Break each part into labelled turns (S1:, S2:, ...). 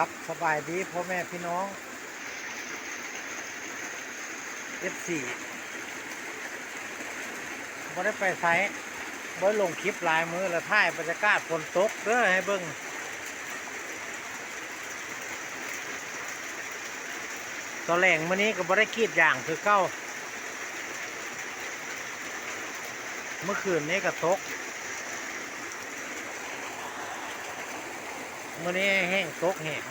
S1: ครับสบายดีพ่อแม่พี่น้อง F4 บ่ได้ไปไสบ่ลงคลิปลายมือแล้วถ่ายบรรยากาศฝนตกเด้อให้เบิ่งตอนแหลงมื้อนี้ก็บ่ได้กรีดอย่างคือเก้า เมื่อคืนนี้ก็ตก มื่อนี้แห้งตกแห้ง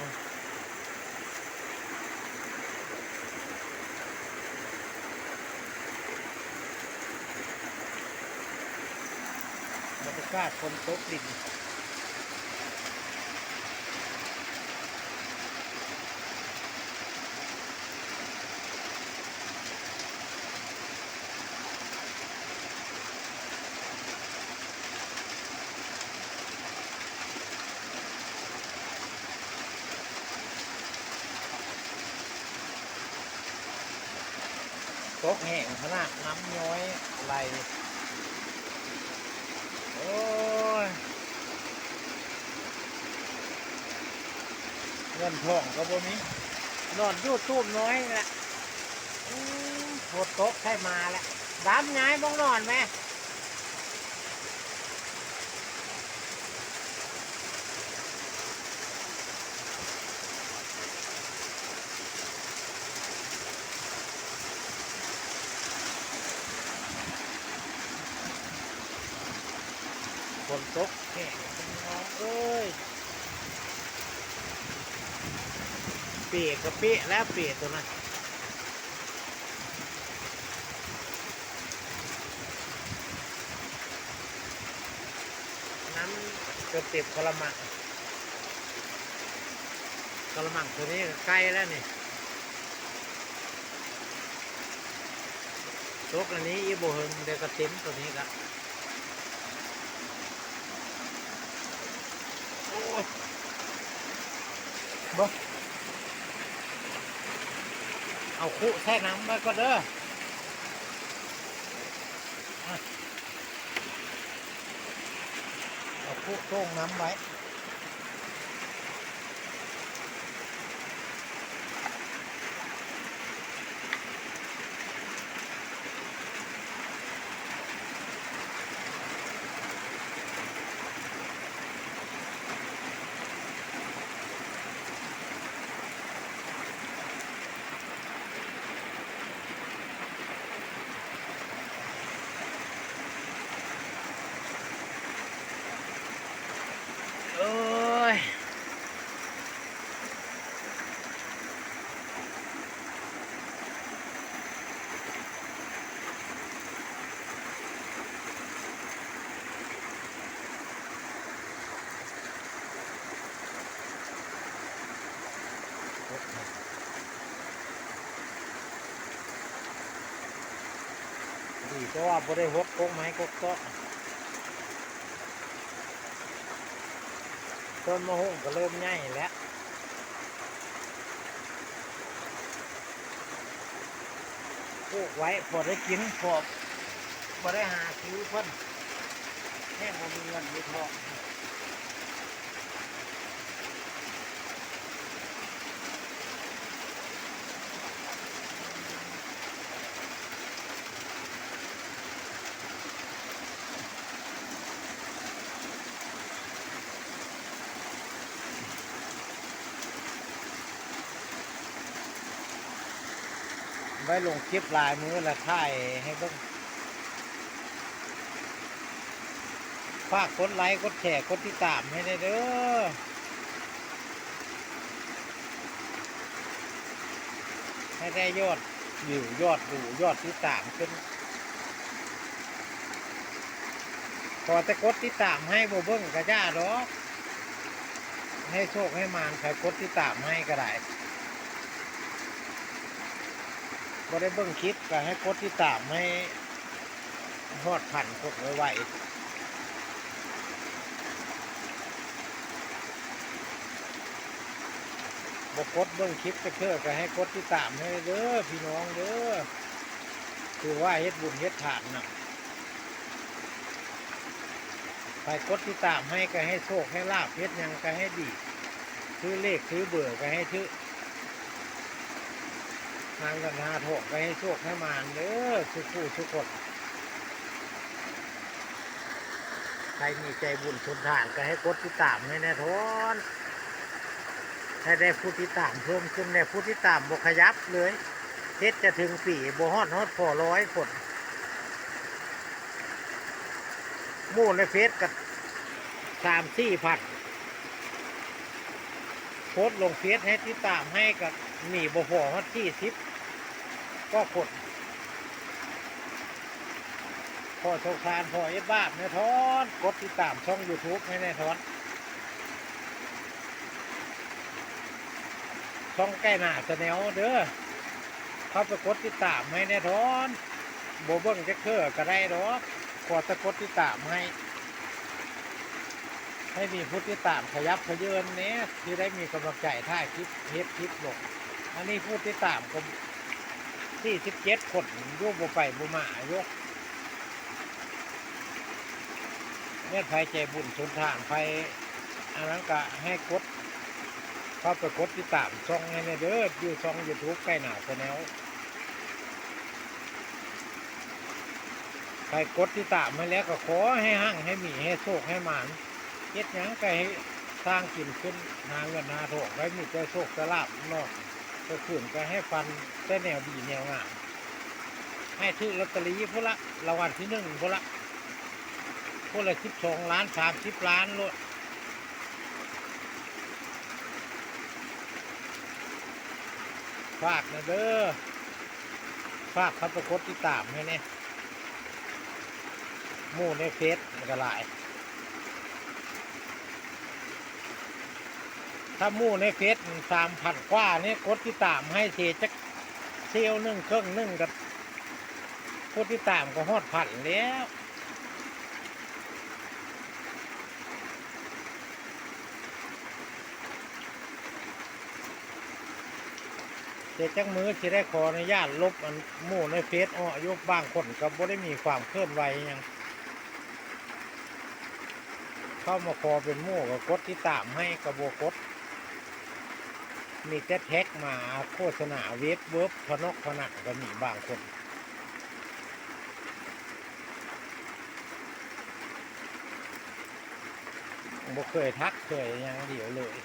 S1: บรรยากาศฝนตกดิน ตกแห้งขนาดน้ำย้อยไหลโอ้ยเงินทองก็บ่มีนอนยูดทูบน้อยแหละอืมโตกใครมาแล้วดำย้ายบ้องนอนไหม นตกแห้งน้องเอ้ยเปียกกระเปียแล้วเปียกตัวนั้นน้ำเกือบเต็มกระมังกระมังตัวนี้ใกล้แล้วนี่ตกอันนี้อีโบเฮงเดี๋ยวก็เต็มตัวนี้ก็โอ้ บ่เอาคุแช่น้ำไว้ก็เด้อเอาคุโต้งน้ำไว้ เพราะว่าบ่ได้หกกกไม้กกเกาะต้นมะฮุ่งก็เริ่มใหญ่แล้วปลูกไว้พอได้กินพอบ่ได้หาซื้อเพิ่นแค่บ่มีเงินมีทอง ไว้ลงคลิปลายมือละถ่ายให้เบิ่งฝากกดไลค์กดแชร์กดติดตามให้ได้เด้อให้ได้ยอดวิวยอดดูยอดติดตามขึ้นพอแต่กดติดตามให้โบเบิ่งกระจ้าดอกให้โชคให้มานใครกดติดตามให้ก็ได้ บ่ได้เบิ่งคลิปก็ให้กดติดตามให้ฮอดพันกดไว้ไว้บ่กดเบิ่งคลิปก็เคือก็ให้กดติดตามให้เด้อพี่น้องเด้อคือว่าเฮ็ดบุญเฮ็ดทานน่ะใครกดติดตามให้ก็ให้โชคให้ลาบเฮ็ดยังก็ให้ดี ซื้อเลขซื้อเบอร์ก็ให้ชื่อ ทางกันหาโถกก็ให้โชคให้มานเด้อสุขูสุขดใครมีใจบุญสุนทานก็ให้กดติดตามให้แน่ทอนให้ได้ผู้ติดตามเพิ่มขึ้นได้ผู้ติดตามบกขยับเลยเฮ็ดจะถึงปีบฮอดฮอดพอร้อยคนมู่ในเฟซกับสามสี่พันโพสต์ลงเฟซให้ติดตามให้กับ หนีบพอฮอดที่สิบก็กดพอสงสารพอเอ็ดบ้าบเนี่ทอนกดติดตามช่อง YouTube ให้แน่ทอนช่องใกล้หน้าสแนวเด้อเขาไปกดติดตามให้แน่ทอนโบเบิ้งจะเครือก็ได้ดอกขอตะกดติดตามให้ ให้มีผู้ติดตามขยับขยืนเนี้ยที่ได้มีกำลังใจถ่ายคลิปเฮ็ดคลิปลง อันนี้ผู้ติดตามก็ที่สิบเจ็ดคนยุบไปบุมายกเนี่ยไฟใจบุญสุนทานไฟอันนั้นก็ให้กดเข้าไปกดติดตามช่องให้แน่เด้ออยู่ช่องยูทูบใกล้หนาชาแนลใครกดติดตามมาแล้วก็ขอให้หั่งให้มีให้โชคให้หมานเฮ็ดยังก็ให้สร้างกินขึ้นหาเงินหาทองไว้มีแต่โชคแต่ลาบนอก ก็ขึ้นก็ให้ฟันแต่แนวดีแนวงามให้ถือลอตเตอรี่พุ่นละรางวัลที่หนึ่งพุ่นละพุ่นละสิบสองล้านสามสิบล้านลดฝากนะเด้อฝากเขาไปกดติดตามให้เนี่ยมู่ในเฟซมันก็หลาย ถ้ามู่ในเฟซสามพันกว่าเนี่ยกดติดตามให้เทจักเซลนึ่งเครื่องนึ่งกับกดติดตามก็ฮอดพันแล้วเด็กจังมือที่ได้ขออนุญาตลบอันหมู่ในเฟซอ้อยกบางคนก็บ่ได้มีความเคลื่อนไหวยังเข้ามาขอเป็นหมู่ก็กดติดตามให้กระโบกด มีแต่แท็กมาโฆษณาเว็บเวิร์บพนกพนักก็มีบางคนบ่เคยทักเคยยังเดียวเลย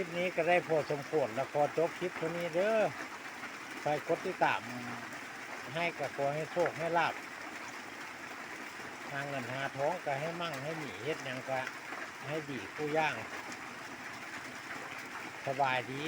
S1: ลิปนี้ก็ได้พอสมควรแล้วพอจบคลิปเท่านี้เด้อใครกดติดตามให้กับขอให้โชคให้ลาบทางเงินหาท้องก็ให้มั่งให้หนีเฮ็ดยังก็ให้ดีผู้ย่าง สบายดี